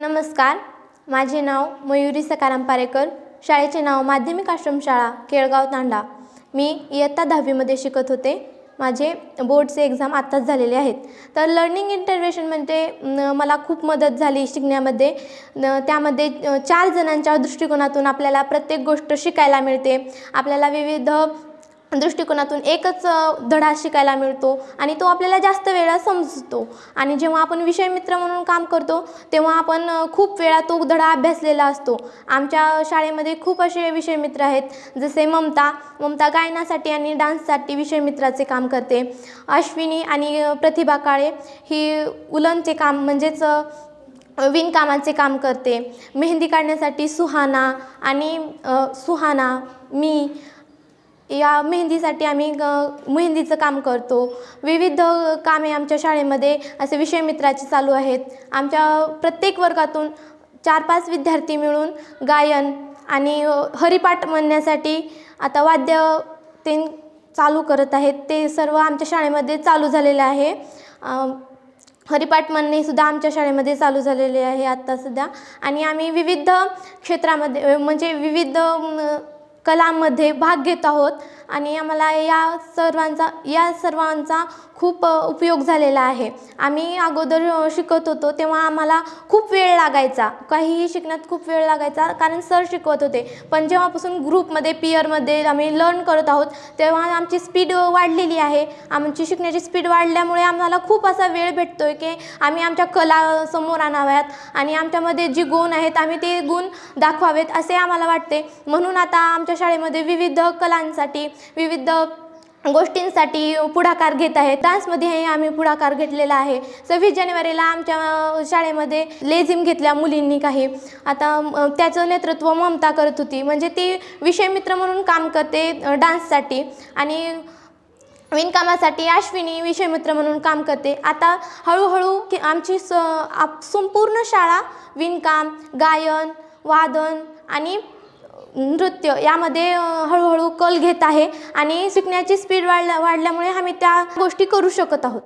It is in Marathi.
नमस्कार माझे नाव मयुरी सकाराम पारेकर शाळेचे नाव माध्यमिक आश्रमशाळा केळगाव तांडा मी इयत्ता दहावीमध्ये शिकत होते. माझे बोर्डचे एक्झाम आत्ताच झालेले आहेत. तर लर्निंग इंटरव्हेशन म्हणजे न, मला खूप मदत झाली शिकण्यामध्ये. न, त्यामध्ये चार जणांच्या दृष्टिकोनातून आपल्याला प्रत्येक गोष्ट शिकायला मिळते. आपल्याला विविध दृष्टिकोनातून एकच धडा शिकायला मिळतो आणि तो आपल्याला जास्त वेळा समजतो. आणि जेव्हा आपण विषय मित्र म्हणून काम करतो तेव्हा आपण खूप वेळा तो धडा अभ्यासलेला असतो. आमच्या शाळेमध्ये खूप असे विषय मित्र आहेत जसे ममता. ममता गायनासाठी आणि डान्ससाठी विषय मित्राचे काम करते. अश्विनी आणि प्रतिभा काळे ही उलनचे काम म्हणजेच विणकामाचे काम करते. मेहंदी काढण्यासाठी सुहाना आणि सुहाना मी या मेहंदीसाठी आम्ही ग मेहंदीचं काम करतो. विविध कामे आमच्या शाळेमध्ये असे विषय मित्राचे चालू आहेत. आमच्या प्रत्येक वर्गातून चार पाच विद्यार्थी मिळून गायन आणि हरिपाठ म्हणण्यासाठी आता वाद्य ते चालू करत आहेत. ते सर्व आमच्या शाळेमध्ये चालू झालेलं आहे. हरिपाठ म्हणणे सुद्धा आमच्या शाळेमध्ये चालू झालेले आहे आत्ता सध्या. आणि आम्ही विविध क्षेत्रामध्ये म्हणजे विविध कलांमध्ये भाग घेत आहोत. आणि आम्हाला या सर्वांचा या सर्वांचा खूप उपयोग झालेला आहे. आम्ही अगोदर शिकत होतो तेव्हा आम्हाला खूप वेळ लागायचा. काहीही शिकण्यात खूप वेळ लागायचा कारण सर शिकवत होते. पण जेव्हापासून ग्रुपमध्ये पियरमध्ये आम्ही लर्न करत आहोत तेव्हा आमची स्पीड वाढलेली आहे. आमची शिकण्याची स्पीड वाढल्यामुळे आम्हाला खूप असा वेळ भेटतो आहे की आम्ही आमच्या कला समोर आणाव्यात आणि आमच्यामध्ये जी गुण आहेत आम्ही ते गुण दाखवावेत असे आम्हाला वाटते. म्हणून आता आमच्या शाळेमध्ये विविध कलांसाठी विविध गोष्टींसाठी पुढाकार घेत आहे. डान्समध्येही आम्ही पुढाकार घेतलेला आहे. सव्वीस जानेवारीला आमच्या शाळेमध्ये लेझिम घेतल्या मुलींनी काही. आता त्याचं नेतृत्व ममता करत होती. म्हणजे ती विषय मित्र म्हणून काम करते डान्ससाठी. आणि विणकामासाठी अश्विनी विषयमित्र म्हणून काम करते. आता हळूहळू की आमची स आप संपूर्ण शाळा विणकाम गायन वादन आणि नृत्य यामध्ये हळूहळू कल घेत आहे आणि शिकण्याची स्पीड वाढल्या वाढल्यामुळे आम्ही त्या गोष्टी करू शकत आहोत.